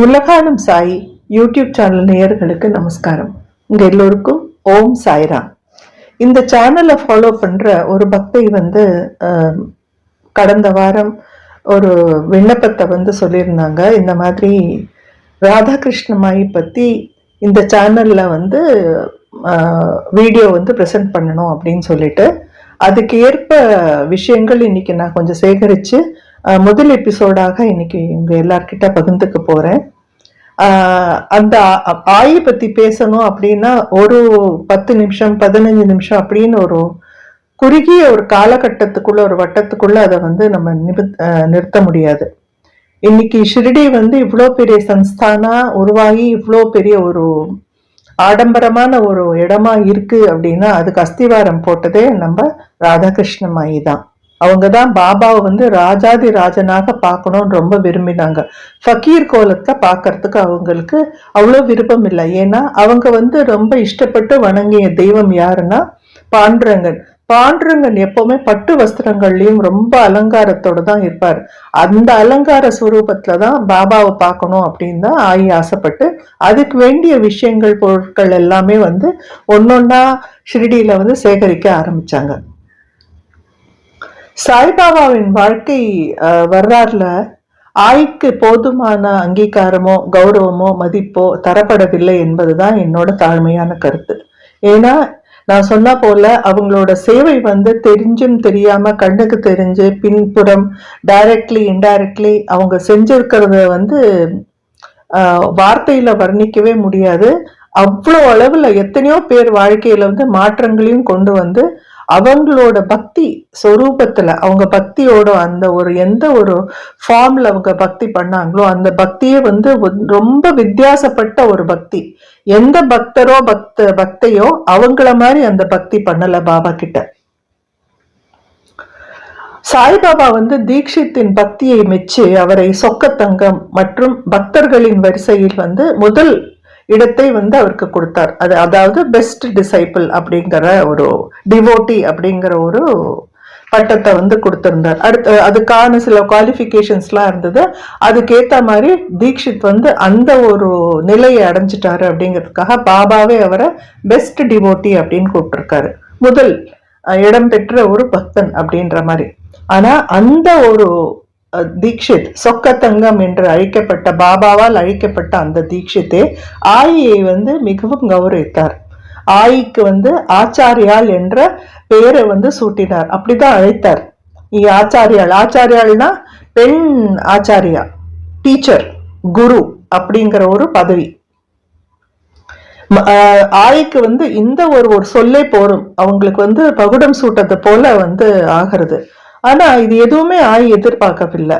உலகாலும் Sai YouTube channel நேயர்களுக்கு நமஸ்காரம். உங்கள் எல்லோருக்கும் ஓம் சாய்ராம். இந்த சேனலை ஃபாலோ பண்ணுற ஒரு பக்தை வந்து கடந்த வாரம் ஒரு விண்ணப்பத்தை வந்து சொல்லியிருந்தாங்க. இந்த மாதிரி ராதாகிருஷ்ணமாயி பற்றி இந்த சேனலில் வந்து வீடியோ வந்து ப்ரெசென்ட் பண்ணணும் அப்படின்னு சொல்லிட்டு அதுக்கு ஏற்ப விஷயங்கள் இன்னைக்கு நான் கொஞ்சம் சேகரித்து முதல் எபிசோடாக இன்னைக்கு இவங்க எல்லார்கிட்ட பகிர்ந்துக்க போகிறேன் அந்த ஆ- ஆயி பற்றி பேசணும் அப்படின்னா ஒரு பத்து நிமிஷம் பதினஞ்சு நிமிஷம் அப்படின்னு ஒரு குறுகிய ஒரு காலகட்டத்துக்குள்ள ஒரு வட்டத்துக்குள்ள அதை வந்து நம்ம நிறுத்த முடியாது. இன்னைக்கு ஷிரடி வந்து இவ்வளோ பெரிய சன்ஸ்தானா உருவாகி இவ்வளோ பெரிய ஒரு ஆடம்பரமான ஒரு இடமா இருக்கு அப்படின்னா அதுக்கு அஸ்திவாரம் போட்டதே நம்ம ராதாகிருஷ்ணமாயி தான். அவங்க தான் பாபாவை வந்து ராஜாதி ராஜனாக பார்க்கணும்னு ரொம்ப விரும்பினாங்க. ஃபக்கீர் கோலத்தை பார்க்கறதுக்கு அவங்களுக்கு அவ்வளோ விருப்பம் இல்லை. ஏன்னா அவங்க வந்து ரொம்ப இஷ்டப்பட்டு வணங்கிய தெய்வம் யாருன்னா பாண்டுரங்கன். பாண்டுரங்கன் எப்பவுமே பட்டு வஸ்திரங்கள்லையும் ரொம்ப அலங்காரத்தோடு தான் இருப்பார். அந்த அலங்கார ஸ்வரூபத்துல தான் பாபாவை பார்க்கணும் அப்படின்னு தான் ஆயி ஆசைப்பட்டு அதுக்கு வேண்டிய விஷயங்கள் பொருட்கள் எல்லாமே வந்து ஒன்னொன்னா ஷிரடியில வந்து சேகரிக்க ஆரம்பிச்சாங்க. சாய்பாபாவின் வாழ்க்கை வரலாறுல ஆய்க்கு போதுமான அங்கீகாரமோ கௌரவமோ மதிப்போ தரப்படவில்லை என்பதுதான் என்னோட தாழ்மையான கருத்து. ஏன்னா நான் சொன்ன போல அவங்களோட சேவை வந்து தெரிஞ்சும் தெரியாம கண்ணுக்கு தெரிஞ்சு பின்புறம் டைரக்ட்லி இன்டைரக்ட்லி அவங்க செஞ்சிருக்கிறத வந்து வார்த்தையில வர்ணிக்கவே முடியாது. அவ்வளோ அளவில் எத்தனையோ பேர் வாழ்க்கையில வந்து மாற்றங்களையும் கொண்டு வந்து அவங்களோட பக்தி சொரூபத்துல அவங்க பக்தியோட அந்த ஒரு எந்த ஒரு ஃபார்ம்ல அவங்க பக்தி பண்ணாங்களோ அந்த பக்தியே வந்து ரொம்ப வித்தியாசப்பட்ட ஒரு பக்தி. எந்த பக்தரோ பக்த பக்தையோ அவங்கள மாதிரி அந்த பக்தி பண்ணல பாபா கிட்ட. சாய்பாபா வந்து தீக்ஷித்தின் பக்தியை மெச்சு அவரை சொக்கத்தங்கம் மற்றும் பக்தர்களின் வரிசையில் வந்து முதல் இடத்தை வந்து அவருக்கு கொடுத்தார். அது அதாவது பெஸ்ட் டிசைபிள் அப்படிங்கிற ஒரு டிவோட்டி அப்படிங்கிற ஒரு பட்டத்தை வந்து கொடுத்துருந்தார். அடுத்து அதுக்கான சில குவாலிஃபிகேஷன்ஸ்லாம் இருந்தது. அதுக்கேற்ற மாதிரி தீக்ஷித் வந்து அந்த ஒரு நிலையை அடைஞ்சிட்டாரு அப்படிங்கிறதுக்காக பாபாவே அவரை பெஸ்ட் டிவோட்டி அப்படின்னு கூப்பிட்டுருக்காரு. முதல் இடம்பெற்ற இடம் பெற்ற ஒரு பக்தன் அப்படின்ற மாதிரி. ஆனால் அந்த ஒரு அஹ், தீக்ஷித் சொக்கத்தங்கம் என்று அழைக்கப்பட்ட பாபாவால் அழைக்கப்பட்ட அந்த தீக்ஷித்தே ஆயியை வந்து மிகவும் கௌரவித்தார். ஆயிக்கு வந்து ஆச்சாரியால் என்ற பெயரை வந்து சூட்டினார். அப்படிதான் அழைத்தார். நீ ஆச்சாரியால் ஆச்சாரியாள்னா பெண் ஆச்சாரியா டீச்சர் குரு அப்படிங்கிற ஒரு பதவி. ஆஹ் ஆயிக்கு வந்து இந்த ஒரு ஒரு சொல்லே போரும். அவங்களுக்கு வந்து பகுடம் சூட்டது போல வந்து ஆகிறது. ஆனா இது எதுவுமே ஆய் எதிர்பார்க்கவில்லை.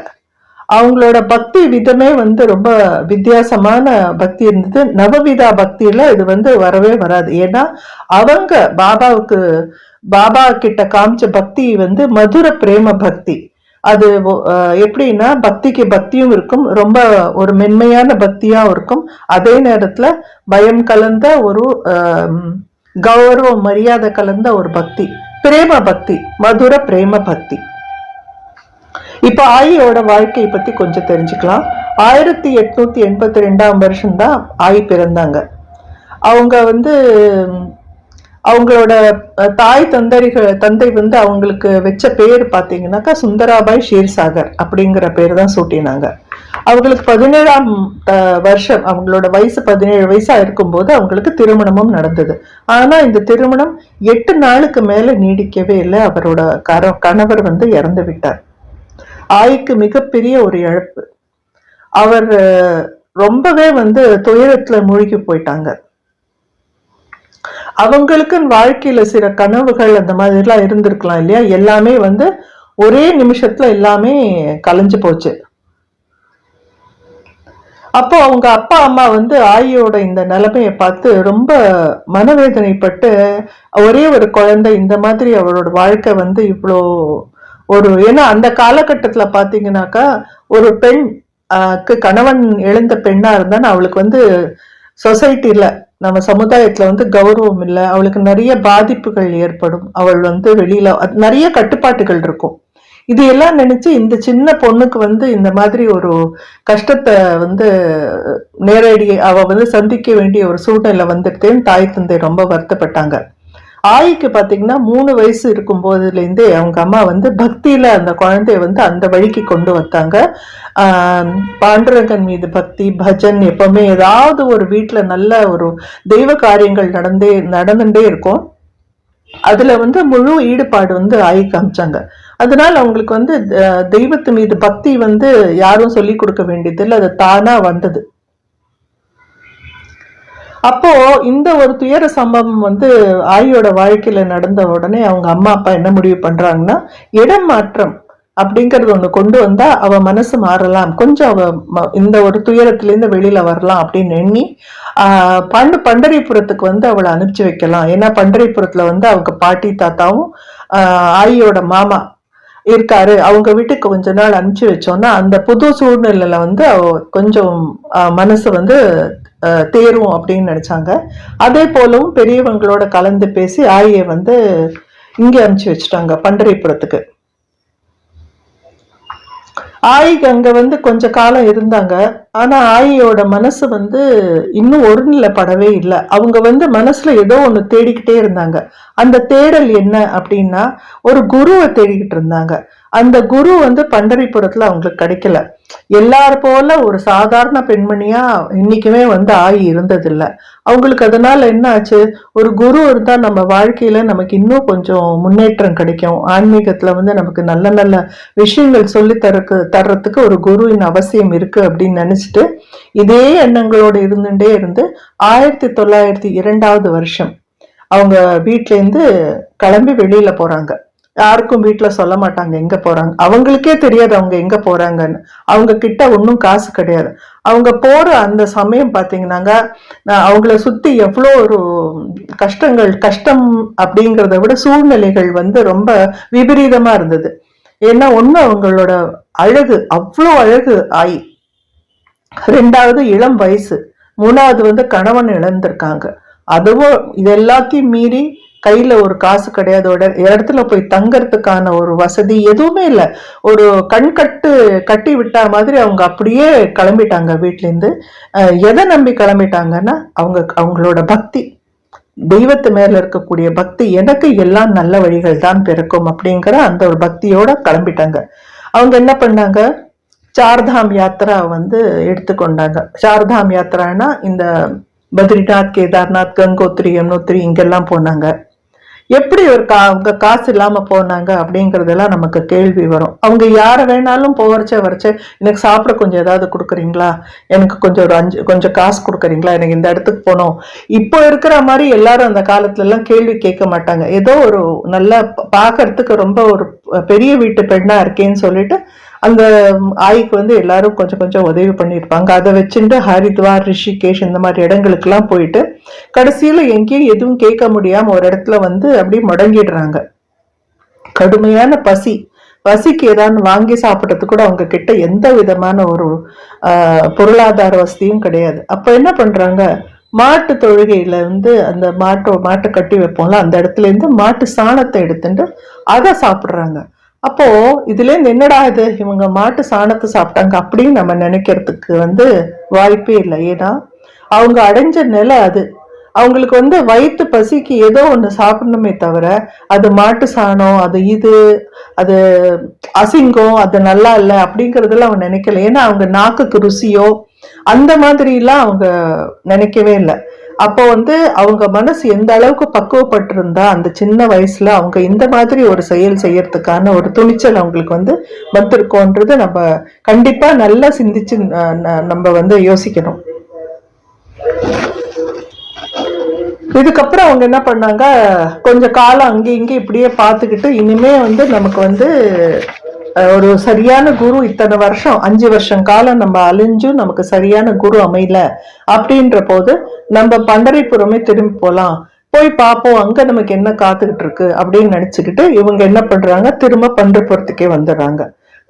அவங்களோட பக்தி விதமே வந்து ரொம்ப வித்தியாசமான பக்தி இருந்தது. நவவிதா பக்தியில இது வந்து வரவே வராது. ஏன்னா அவங்க பாபாவுக்கு பாபா கிட்ட காமிச்ச பக்தி வந்து மதுர பிரேம பக்தி. அது எப்படின்னா பக்திக்கு பக்தியும் இருக்கும். ரொம்ப ஒரு மென்மையான பக்தியாக இருக்கும். அதே நேரத்தில் பயம் கலந்த ஒரு கௌரவம் கௌரவ மரியாதை கலந்த ஒரு பக்தி. பிரேம பக்தி மதுர பிரேம பக்தி. இப்போ ஆயியோட வாழ்க்கையை பற்றி கொஞ்சம் தெரிஞ்சுக்கலாம். ஆயிரத்தி எட்நூற்றி எண்பத்தி ரெண்டாம் வருஷம்தான் ஆயி பிறந்தாங்க. அவங்க வந்து அவங்களோட தாய் தந்தரிகள் தந்தை வந்து அவங்களுக்கு வச்ச பேர் பார்த்தீங்கன்னாக்கா சுந்தராபாய் ஷீர்சாகர் அப்படிங்கிற பேர் தான் சூட்டினாங்க. அவங்களுக்கு பதினேழாம் வருஷம் அவங்களோட வயசு பதினேழு வயசா இருக்கும்போது அவங்களுக்கு திருமணமும் நடந்தது. ஆனா இந்த திருமணம் எட்டு நாளுக்கு மேல நீடிக்கவே இல்லை. அவரோட கர கணவர் வந்து இறந்து விட்டார். ஆய்க்கு மிகப்பெரிய ஒரு இழப்பு. அவர் ரொம்பவே வந்து துயரத்துல மூழ்கி போயிட்டாங்க. அவங்களுக்கு வாழ்க்கையில சில கனவுகள் அந்த மாதிரிலாம் இருந்திருக்கலாம் இல்லையா? எல்லாமே வந்து ஒரே நிமிஷத்துல எல்லாமே கலைஞ்சு போச்சு. அப்போ அவங்க அப்பா அம்மா வந்து ஆயியோட இந்த நிலைமையை பார்த்து ரொம்ப மனவேதனைப்பட்டு ஒரே ஒரு குழந்தை இந்த மாதிரி அவளோட வாழ்க்கை வந்து இவ்வளோ ஒரு ஏன்னா அந்த காலகட்டத்தில் பார்த்தீங்கன்னாக்கா ஒரு பெண் கணவன் எழுந்த பெண்ணாக இருந்தால் அவளுக்கு வந்து சொசைட்டியில் நம்ம சமுதாயத்தில் வந்து கௌரவம் இல்லை அவளுக்கு நிறைய பாதிப்புகள் ஏற்படும். அவள் வந்து வெளியில் நிறைய கட்டுப்பாட்டுகள் இருக்கும். இது எல்லாம் நினைச்சு இந்த சின்ன பொண்ணுக்கு வந்து இந்த மாதிரி ஒரு கஷ்டத்தை வந்து நேரடி அவ வந்து சந்திக்க வேண்டிய ஒரு சூழ்நிலை வந்துட்டேன்னு தாய் தந்தை ரொம்ப வருத்தப்பட்டாங்க. ஆயிக்கு பார்த்தீங்கன்னா மூணு வயசு இருக்கும் போதுலேருந்தே அவங்க அம்மா வந்து பக்தியில அந்த குழந்தைய வந்து அந்த வழிக்கு கொண்டு வந்தாங்க. ஆஹ் பாண்டுரங்கன் மீது பக்தி பஜன் எப்பவுமே ஏதாவது ஒரு வீட்டில் நல்ல ஒரு தெய்வ காரியங்கள் நடந்தே நடந்துட்டே இருக்கும். அதுல வந்து முழு ஈடுபாடு வந்து ஆகி காமிச்சாங்க. அதனால் அவங்களுக்கு வந்து தெய்வத்து மீது பக்தி வந்து யாரும் சொல்லி கொடுக்க வேண்டியதில்லை. அது தானா வந்தது. அப்போ இந்த ஒரு துயர சம்பவம் வந்து ஆயோட வாழ்க்கையில நடந்த உடனே அவங்க அம்மா அப்பா என்ன முடிவு பண்றாங்கன்னா இடம் மாற்றம் அப்படிங்கறது ஒண்ணு கொண்டு வந்தா அவ மனசு மாறலாம். கொஞ்சம் அவ இந்த ஒரு துயரத்திலேருந்து வெளியில வரலாம் அப்படின்னு எண்ணி ஆஹ் பண்டு பண்டரிபுரத்துக்கு வந்து அவளை அனுப்பிச்சு வைக்கலாம். ஏன்னா பண்டரிபுரத்துல வந்து அவங்க பாட்டி தாத்தாவும் ஆஹ் ஆயியோட மாமா இருக்காரு. அவங்க வீட்டுக்கு கொஞ்ச நாள் அனுப்பிச்சு வச்சோம்னா அந்த புது சூழ்நிலையில வந்து அவ கொஞ்சம் மனசு வந்து தேரும் அப்படின்னு நினைச்சாங்க. அதே போலவும் பெரியவங்களோட கலந்து பேசி ஆயை வந்து இங்க அனுப்பிச்சு வச்சுட்டாங்க பண்டரிபுரத்துக்கு. ஆயிக்கு அங்க வந்து கொஞ்ச காலம் இருந்தாங்க. ஆனா ஆயியோட மனசு வந்து இன்னும் ஒருநிலைப்படவே இல்லை. அவங்க வந்து மனசுல ஏதோ ஒண்ணு தேடிக்கிட்டே இருந்தாங்க. அந்த தேடல் என்ன அப்படின்னா ஒரு குருவை தேடிக்கிட்டு இருந்தாங்க. அந்த குரு வந்து பண்டரிபுரத்துல அவங்களுக்கு கிடைக்கல. எல்லார் போல ஒரு சாதாரண பெண்மணியா இன்னைக்குமே வந்து ஆயி இருந்ததில்லை. அவங்களுக்கு அதனால என்ன ஆச்சு? ஒரு குரு இருந்தா நம்ம வாழ்க்கையில நமக்கு இன்னும் கொஞ்சம் முன்னேற்றம் கிடைக்கும். ஆன்மீகத்துல வந்து நமக்கு நல்ல நல்ல விஷயங்கள் சொல்லி தரக்கு தர்றதுக்கு ஒரு குருவின் அவசியம் இருக்கு அப்படின்னு நினச்சிட்டு இதே எண்ணங்களோடு இருந்துட்டே இருந்து ஆயிரத்தி தொள்ளாயிரத்தி இரண்டாவது வருஷம் அவங்க வீட்டிலேருந்து இருந்து கிளம்பி வெளியில போறாங்க. யாருக்கும் வீட்டில் சொல்ல மாட்டாங்க எங்க போறாங்க. அவங்களுக்கே தெரியாது அவங்க எங்க போறாங்கன்னு. அவங்க கிட்ட ஒன்றும் காசு கிடையாது. அவங்க போற அந்த சமயம் பார்த்தீங்கன்னாங்க அவங்கள சுத்தி எவ்வளோ ஒரு கஷ்டங்கள் கஷ்டம் அப்படிங்கிறத விட சூழ்நிலைகள் வந்து ரொம்ப விபரீதமா இருந்தது. ஏன்னா ஒண்ணு அவங்களோட அழகு அவ்வளோ அழகு ஆகி ரெண்டாவது இளம் வயசு. மூணாவது வந்து கணவன் இழந்திருக்காங்க. அதுவும் இது எல்லாத்தையும் மீறி கையில் ஒரு காசு கிடையாது. ஒரு இடத்துல போய் தங்கறதுக்கான ஒரு வசதி எதுவுமே இல்லை. ஒரு கண் கட்டு கட்டி விட்டா மாதிரி அவங்க அப்படியே கிளம்பிட்டாங்க வீட்டிலேருந்து எதை நம்பி கிளம்பிட்டாங்கன்னா அவங்க அவங்களோட பக்தி. தெய்வத்து மேல இருக்கக்கூடிய பக்தி. எனக்கு எல்லாம் நல்ல வழிகள் தான் பிறக்கும் அப்படிங்கிற அந்த ஒரு பக்தியோட கிளம்பிட்டாங்க. அவங்க என்ன பண்ணாங்க? சார்தாம் யாத்திரா வந்து எடுத்துக்கொண்டாங்க. சார்தாம் யாத்திரானா இந்த பத்ரிநாத் கேதார்நாத் கங்கோத்ரி யமுனோத்ரி இங்கெல்லாம் போனாங்க. எப்படி ஒரு கா அவங்க காசு இல்லாம போனாங்க அப்படிங்கறதெல்லாம் நமக்கு கேள்வி வரும். அவங்க யாரை வேணாலும் போகிறச்ச வரைச்ச எனக்கு சாப்பிட கொஞ்சம் ஏதாவது கொடுக்குறீங்களா? எனக்கு கொஞ்சம் ஒரு அஞ்சு கொஞ்சம் காசு கொடுக்குறீங்களா? எனக்கு இந்த இடத்துக்கு போனோம் இப்போ இருக்கிற மாதிரி எல்லாரும் அந்த காலத்துல எல்லாம் கேள்வி கேட்க மாட்டாங்க. ஏதோ ஒரு நல்ல பார்க்கறதுக்கு ரொம்ப ஒரு பெரிய வீட்டு பெண்ணா இருக்கேன்னு சொல்லிட்டு அந்த ஆய்க்கு வந்து எல்லாரும் கொஞ்சம் கொஞ்சம் உதவி பண்ணியிருப்பாங்க. அதை வச்சுட்டு ஹரித்வார் ரிஷிகேஷ் இந்த மாதிரி இடங்களுக்கெல்லாம் போயிட்டு கடைசியில் எங்கேயும் எதுவும் கேட்க முடியாமல் ஒரு இடத்துல வந்து அப்படியே முடங்கிடுறாங்க. கடுமையான பசி. பசிக்கு ஏதாவது வாங்கி சாப்பிட்றதுக்கு கூட அவங்க கிட்ட எந்த விதமான ஒரு பொருளாதார வசதியும் கிடையாது. அப்போ என்ன பண்ணுறாங்க மாட்டு தொழுகையில வந்து அந்த மாட்டு மாட்டை கட்டி வைப்போம்ல அந்த இடத்துல இருந்து மாட்டு சாணத்தை எடுத்துட்டு அதை சாப்பிட்றாங்க. அப்போ இதுல இருந்து என்னடா இது? இவங்க மாட்டு சாணத்தை சாப்பிட்டாங்க அப்படின்னு நம்ம நினைக்கிறதுக்கு வந்து வாய்ப்பே இல்லை. ஏன்னா அவங்க அடைஞ்ச நிலை அது. அவங்களுக்கு வந்து வயிற்று பசிக்கு ஏதோ ஒன்று சாப்பிடணுமே தவிர அது மாட்டு சாணம் அது இது அது அசிங்கம் அது நல்லா இல்லை அப்படிங்கறதெல்லாம் அவங்க நினைக்கல. ஏன்னா அவங்க நாக்குக்கு ருசியோ அந்த மாதிரிலாம் அவங்க நினைக்கவே இல்லை. அப்போ வந்து அவங்க மனசு எந்த அளவுக்கு பக்குவப்பட்டிருந்தா அந்த சின்ன வயசுல அவங்க இந்த மாதிரி ஒரு செயல் செய்யறதுக்கான ஒரு துணிச்சல் அவங்களுக்கு வந்து வந்திருக்கோன்றது நம்ம கண்டிப்பா நல்லா சிந்திச்சு நம்ம வந்து யோசிக்கணும். இதுக்கப்புறம் அவங்க என்ன பண்ணாங்க கொஞ்சம் காலம் அங்கே இங்கே இப்படியே பார்த்துக்கிட்டு இனிமே வந்து நமக்கு வந்து ஒரு சரியான குரு இத்தனை வருஷம் அஞ்சு வருஷம் காலம் நம்ம அழிஞ்சும் நமக்கு சரியான குரு அமையல. அப்படின்ற போது நம்ம பண்டரிபுரமே திரும்பி போலாம். போய் பார்ப்போம் அங்க நமக்கு என்ன காத்துக்கிட்டு இருக்கு அப்படின்னு நினைச்சுக்கிட்டு இவங்க என்ன பண்றாங்க? திரும்ப பண்டரிபுரத்துக்கே வந்துடுறாங்க.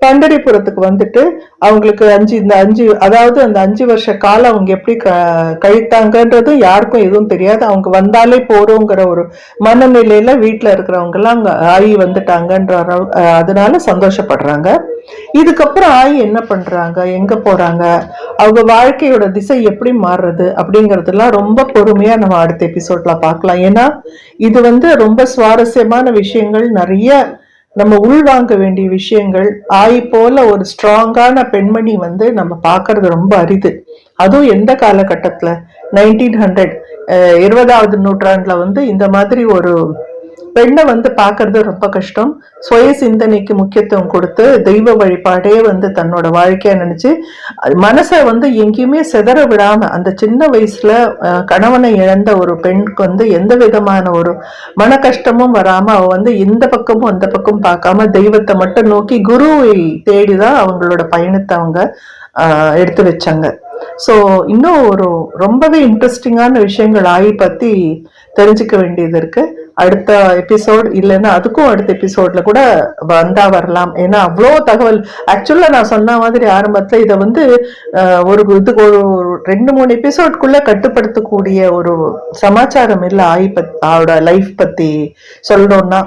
பண்டரிபுரத்துக்கு வந்துட்டு அவங்களுக்கு அஞ்சு இந்த அஞ்சு அதாவது அந்த அஞ்சு வருஷ காலம் அவங்க எப்படி க கழித்தாங்கன்றதும் யாருக்கும் எதுவும் தெரியாது. அவங்க வந்தாலே போறோங்கிற ஒரு மனநிலையில வீட்டில் இருக்கிறவங்கெல்லாம் அங்கே அங்க ஆயி வந்துட்டாங்கன்ற அதனால சந்தோஷப்படுறாங்க. இதுக்கப்புறம் ஆயி என்ன பண்றாங்க? எங்க போறாங்க? அவங்க வாழ்க்கையோட திசை எப்படி மாறுறது? அப்படிங்கறதெல்லாம் ரொம்ப பொறுமையா நம்ம அடுத்த எபிசோட்ல பார்க்கலாம். ஏன்னா இது வந்து ரொம்ப சுவாரஸ்யமான விஷயங்கள். நிறைய நம்ம உள்வாங்க வேண்டிய விஷயங்கள் ஆய் போல ஒரு ஸ்ட்ராங்கான பெண்மணி வந்து நம்ம பார்க்கறது ரொம்ப அரிது. அதுவும் எந்த காலகட்டத்துல? நைன்டீன் ஹண்ட்ரட் இருபதாவது நூற்றாண்டுல வந்து இந்த மாதிரி ஒரு பெண்ணை வந்து பார்க்கறது ரொம்ப கஷ்டம். சுய சிந்தனைக்கு முக்கியத்துவம் கொடுத்து தெய்வ வழிபாடே வந்து தன்னோட வாழ்க்கையை நினச்சி அது மனசை வந்து எங்கேயுமே சிதற விடாமல் அந்த சின்ன வயசில் கணவனை இழந்த ஒரு பெண்ணுக்கு வந்து எந்த விதமான ஒரு மன கஷ்டமும் வராமல் அவள் வந்து இந்த பக்கமும் அந்த பக்கம் பார்க்காம தெய்வத்தை மட்டும் நோக்கி குருவை தேடி தான் அவங்களோட பயணத்தை அவங்க எடுத்து வச்சாங்க. ஸோ இன்னும் ஒரு ரொம்பவே இன்ட்ரெஸ்டிங்கான விஷயங்கள் ஆயி பற்றி தெரிஞ்சுக்க வேண்டியது இருக்கு. அடுத்த எபிசோட் இல்லைன்னா அதுக்கும் அடுத்த எபிசோட்ல கூட வந்தா வரலாம். ஏன்னா அவ்வளோ தகவல். ஆக்சுவலாக நான் சொன்ன மாதிரி ஆரம்பத்தில் இதை வந்து ஒரு இது ஒரு ஒரு ரெண்டு மூணு எபிசோட்குள்ள கட்டுப்படுத்தக்கூடிய ஒரு சமாச்சாரம் இல்லை ஆயி பத் அவரோட லைஃப் பற்றி சொல்லணும்னா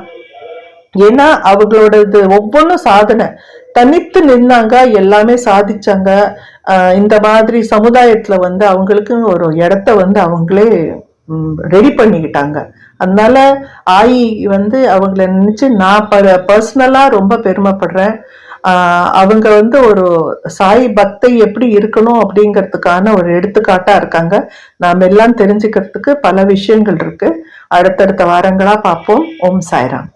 ஏன்னா அவங்களோட இது ஒவ்வொன்றும் சாதனை. தனித்து நின்னாங்க எல்லாமே சாதிச்சாங்க. இந்த மாதிரி சமுதாயத்துல வந்து அவங்களுக்கு ஒரு இடத்த வந்து அவங்களே ரெடி பண்ணிக்கிட்டாங்க. அதனால ஆயி வந்து அவங்கள நினைச்சு நான் ப பர்சனலா ரொம்ப பெருமைப்படுறேன். அவங்க வந்து ஒரு சாய் பக்தை எப்படி இருக்கணும் அப்படிங்கிறதுக்கான ஒரு எடுத்துக்காட்டா இருக்காங்க. நாம் எல்லாம் தெரிஞ்சுக்கிறதுக்கு பல விஷயங்கள் இருக்கு. அடுத்தடுத்த வாரங்களா பார்ப்போம். ஓம் சாய்ராம்.